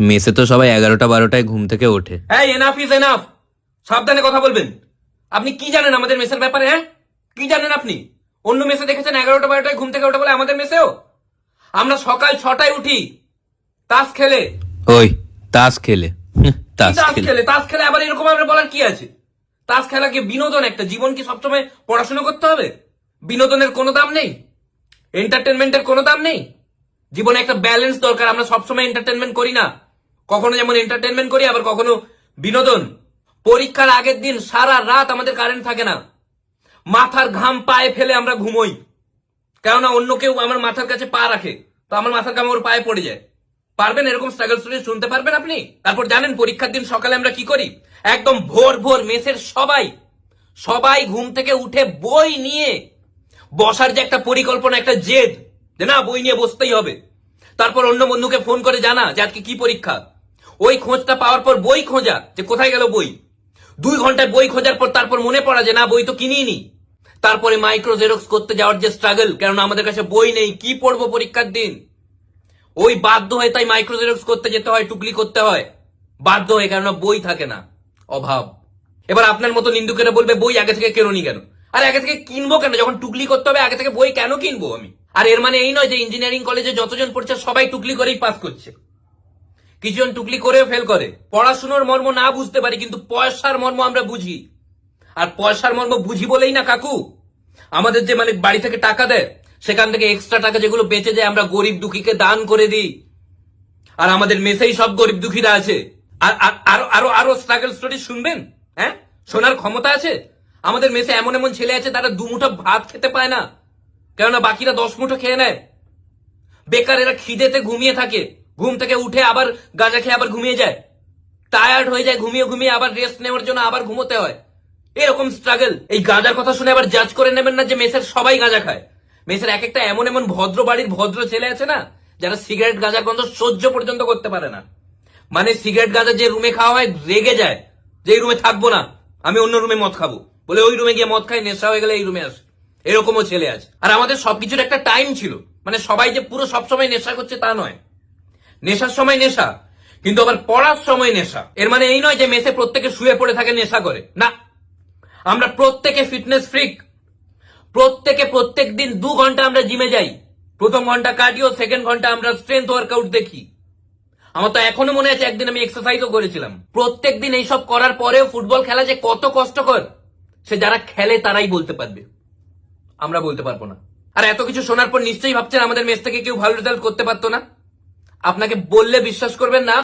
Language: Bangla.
মেসে তো সবাই এগারোটা বারোটায় ঘুম থেকে ওঠে। হ্যাঁ এনাফ ইজ এনাফ সাবধানে কথা বলবেন। আপনি কি জানেন আমাদের মেসের ব্যাপারে হ্যাঁ? কি জানেন আপনি? অন্য মেসে দেখেছেন এগারোটা বারোটায় ঘুম থেকে ওঠে বলে আমাদের মেসেও? আমরা সকাল ছটায় উঠি। তাস খেলে। ওই তাস খেলে। তাস খেলে। তাস খেলে আবার এরকম ভাবে বলার কি আছে? তাস খেলা কি বিনোদন একটা? জীবন কি সবসময় পড়াশোনা করতে হবে? বিনোদনের কোনো দাম নেই? এন্টারটেনমেন্টের কোনো দাম নেই? জীবনে একটা ব্যালেন্স দরকার আমরা সবসময় এন্টারটেনমেন্ট করি না। কখনো যেমন এন্টারটেনমেন্ট করি, আবার কখনো বিনোদন। পরীক্ষার আগের দিন সারা রাত আমাদের কারেন্ট থাকে না। মাথার ঘাম পায়ে ফেলে আমরা ঘুমোই। কেননা অন্য কেউ আমার মাথার কাছে পা রাখে, তো আমার মাথার ঘাম ওর পায়ে পড়ে যায়। পারবেন এরকম স্ট্রাগল স্টোরি শুনতে পারবেন আপনি? তারপর জানেন পরীক্ষার দিন সকালে আমরা কি করি? একদম ভোর ভোর মেসের সবাই সবাই ঘুম থেকে উঠে বই নিয়ে বসার যে একটা পরিকল্পনা, একটা জেদ যে না, বই নিয়ে বসতেই হবে। তারপর অন্য বন্ধুকে ফোন করে জানা যে আজকে কি পরীক্ষা। ওই খোঁজটা পাওয়ার পর বই খোঁজা, যে কোথায় গেল বই? দুই ঘন্টায় বই খোঁজার পর তারপর মনে পড়া যে না, বই তো কিনিই নি। তারপরে মাইক্রো জেরক্স করতে যাওয়ার যে স্ট্রাগল কেননা আমাদের কাছে বই নেই, কি পড়ব পরীক্ষার দিন? ওই বাধ্য হয়ে তাই মাইক্রো জেরক্স করতে যেতে হয়, টুকলি করতে হয়। বাধ্য হয়ে, কেননা বই থাকে না। অভাব। এবার আপনার মতো নিন্দুকেরা বলবে, বই আগে থেকে কেননি কেন? আর আগে থেকে কিনবো কেন? যখন টুকলি করতে হবে, আগে থেকে বই কেন কিনবো আমি? আর এর মানে এই নয় যে ইঞ্জিনিয়ারিং কলেজে যতজন পড়ছে, সবাই টুকলি করেই পাস করছে। কিছুজন টুকলি করেও ফেল করে? পড়াশুনোর মর্ম না বুঝতে পারি, কিন্তু পয়সার মর্ম আমরা বুঝি। আর পয়সার মর্ম বুঝি বলেই না কাকু। আমাদের যে মানে বাড়ি থেকে টাকা দেয়, সেখান থেকে এক্সট্রা টাকা যেগুলো বেঁচে যায়, আমরা গরিব দুঃখীকে দান করে দিই। আর আমাদের মেসেই সব গরিব দুঃখীরা আছে। আর, আর- আরও আরও স্ট্রাগল স্টোরি শুনবেন? হ্যাঁ? শোনার ক্ষমতা আছে? আমাদের মেসে এমন এমন ছেলে আছে, তারা দু মুঠো ভাত খেতে পায় না। কেননা বাকিরা দশ মুঠো খেয়ে নেয়। বেকার এরা খিদেতে ঘুমিয়ে থাকে। ঘুম থেকে উঠে আবার গাঁজা খেয়ে আবার ঘুমিয়ে যায়। টায়ার্ড হয়ে যায়, ঘুমিয়ে ঘুমিয়ে আবার রেস্ট নেওয়ার জন্য আবার ঘুমোতে হয়। এরকম স্ট্রাগল এই গাঁজার কথা শুনে আবার জাজ করে নেবেন না যে মেসের সবাই গাঁজা খায়। মেসের এক একটা এমন এমন ভদ্র বাড়ির ভদ্র ছেলে আছে না, যারা সিগারেট গাঁজার গন্ধ সহ্য পর্যন্ত করতে পারে না। মানে সিগারেট গাঁজা যে রুমে খাওয়া হয়, রেগে যায়, যে এই রুমে থাকব না, আমি অন্য রুমে মদ খাব। বলে ওই রুমে গিয়ে মদ খাই, নেশা হয়ে গেলে এই রুমে আসে। এরকমও ছেলে আছে। আর আমাদের সবকিছুর একটা টাইম ছিল। মানে সবাই যে পুরো সবসময় নেশা করছে তা নয়। নেশার সময় নেশা, কিন্তু আবার পড়ার সময় নেশা। এর মানে এই নয় যে মেসে প্রত্যেকে শুয়ে পড়ে থাকে, নেশা করে। না। আমরা প্রত্যেকে ফিটনেস ফ্রিক। প্রত্যেকে প্রত্যেক দিন দু ঘণ্টা আমরা জিমে যাই। প্রথম ঘণ্টা কার্ডিও, সেকেন্ড ঘণ্টা আমরা স্ট্রেংথ ওয়ার্কআউট দেখি। আমার তো এখনও মনে আছে, একদিন আমি এক্সারসাইজও করেছিলাম। প্রত্যেক দিন এইসব করার পরেও ফুটবল খেলা যে কত কষ্টকর, সে যারা খেলে তারাই বলতে পারবে। আমরা বলতে পারব না। আর এত কিছু শোনার পর নিশ্চয়ই ভাবছেন আমাদের মেস থেকে কেউ ভালো রেজাল্ট করতে পারতো না? আপনাকে বললে বিশ্বাস করবেন না।